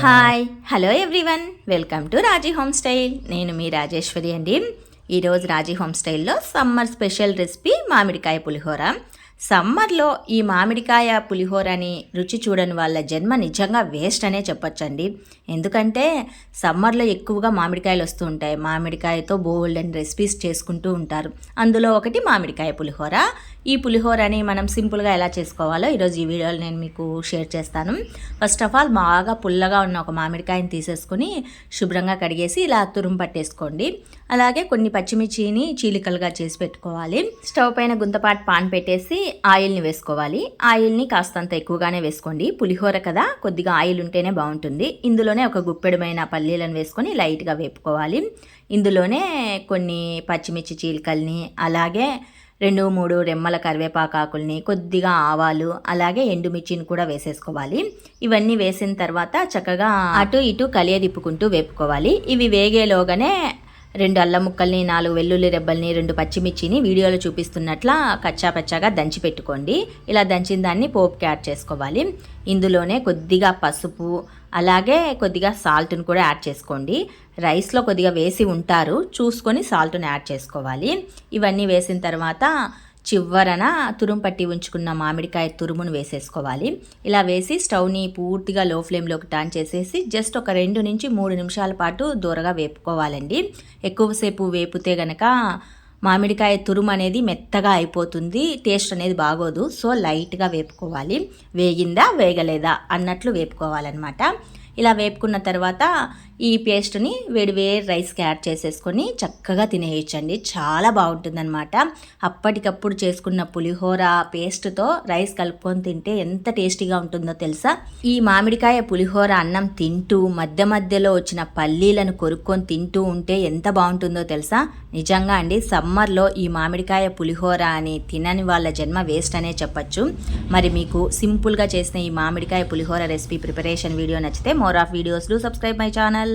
Hi. Hello everyone. Welcome to Raji home style. నేను మీ రాజేశ్వరి అండి. ఈరోజు రాజీ హోమ్ స్టైల్లో సమ్మర్ స్పెషల్ రెసిపీ మామిడికాయ పులిహోర. సమ్మర్లో ఈ మామిడికాయ పులిహోరని రుచి చూడని వాళ్ళ జన్మ నిజంగా వేస్ట్ అనే చెప్పొచ్చండి. ఎందుకంటే సమ్మర్లో ఎక్కువగా మామిడికాయలు వస్తూ ఉంటాయి. మామిడికాయతో బోల్డ్ అండ్ రెసిపీస్ చేసుకుంటూ ఉంటారు. అందులో ఒకటి మామిడికాయ పులిహోర. ఈ పులిహోరని మనం సింపుల్గా ఎలా చేసుకోవాలో ఈరోజు ఈ వీడియోలో నేను మీకు షేర్ చేస్తాను. ఫస్ట్ ఆఫ్ ఆల్ బాగా పుల్లగా ఉన్న ఒక మామిడికాయని తీసేసుకుని శుభ్రంగా కడిగేసి ఇలా తురుము పట్టేసుకోండి. అలాగే కొన్ని పచ్చిమిర్చిని చీలికలుగా చేసి పెట్టుకోవాలి. స్టవ్ పైన గుంతపాటు పాన్ పెట్టేసి ఆయిల్ని వేసుకోవాలి. ఆయిల్ని కాస్తంత ఎక్కువగానే వేసుకోండి. పులిహోర కదా కొద్దిగా ఆయిల్ ఉంటేనే బాగుంటుంది. ఇందులోనే ఒక గుప్పెడమైన పల్లీలను వేసుకొని లైట్గా వేపుకోవాలి. ఇందులోనే కొన్ని పచ్చిమిర్చి చీలికల్ని అలాగే రెండు మూడు రెమ్మల కరివేపాకాకుల్ని కొద్దిగా ఆవాలు అలాగే ఎండుమిర్చిని కూడా వేసేసుకోవాలి. ఇవన్నీ వేసిన తర్వాత చక్కగా అటు ఇటు కలియదిప్పుకుంటూ వేపుకోవాలి. ఇవి వేగేలోగానే రెండు అల్లం ముక్కల్ని నాలుగు వెల్లుల్లి రెబ్బల్ని రెండు పచ్చిమిర్చిని వీడియోలో చూపిస్తున్నట్ల కచ్చా పచ్చాగా దంచి పెట్టుకోండి. ఇలా దంచిన దాన్ని పోపుకి యాడ్ చేసుకోవాలి. ఇందులోనే కొద్దిగా పసుపు అలాగే కొద్దిగా సాల్ట్ను కూడా యాడ్ చేసుకోండి. రైస్లో కొద్దిగా వేసి ఉంటారు చూసుకొని సాల్ట్ను యాడ్ చేసుకోవాలి. ఇవన్నీ వేసిన తర్వాత చివరన తురుము పట్టి ఉంచుకున్న మామిడికాయ తురుమును వేసేసుకోవాలి. ఇలా వేసి స్టవ్ని పూర్తిగా లో ఫ్లేమ్లోకి టర్న్ చేసేసి జస్ట్ ఒక రెండు నుంచి మూడు నిమిషాల పాటు దూరగా వేపుకోవాలండి. ఎక్కువసేపు వేపితే గనక మామిడికాయ తురుము అనేది మెత్తగా అయిపోతుంది టేస్ట్ అనేది బాగోదు. సో లైట్గా వేపుకోవాలి. వేగిందా వేగలేదా అన్నట్లు వేపుకోవాలన్నమాట. ఇలా వేపుకున్న తర్వాత ఈ పేస్ట్ని వేడి వేడి రైస్కి యాడ్ చేసేసుకొని చక్కగా తినేయచ్చండి. చాలా బాగుంటుందన్నమాట. అప్పటికప్పుడు చేసుకున్న పులిహోర పేస్ట్తో రైస్ కలుపుకొని తింటే ఎంత టేస్టీగా ఉంటుందో తెలుసా? ఈ మామిడికాయ పులిహోర అన్నం తింటూ మధ్య మధ్యలో వచ్చిన పల్లీలను కొరుక్కొని తింటూ ఉంటే ఎంత బాగుంటుందో తెలుసా? నిజంగా అండి సమ్మర్లో ఈ మామిడికాయ పులిహోర అని తినని వాళ్ళ జన్మ వేస్ట్ అనే చెప్పచ్చు. మరి మీకు సింపుల్గా చేసిన ఈ మామిడికాయ పులిహోర రెసిపీ ప్రిపరేషన్ వీడియో నచ్చితే more of videos do subscribe my channel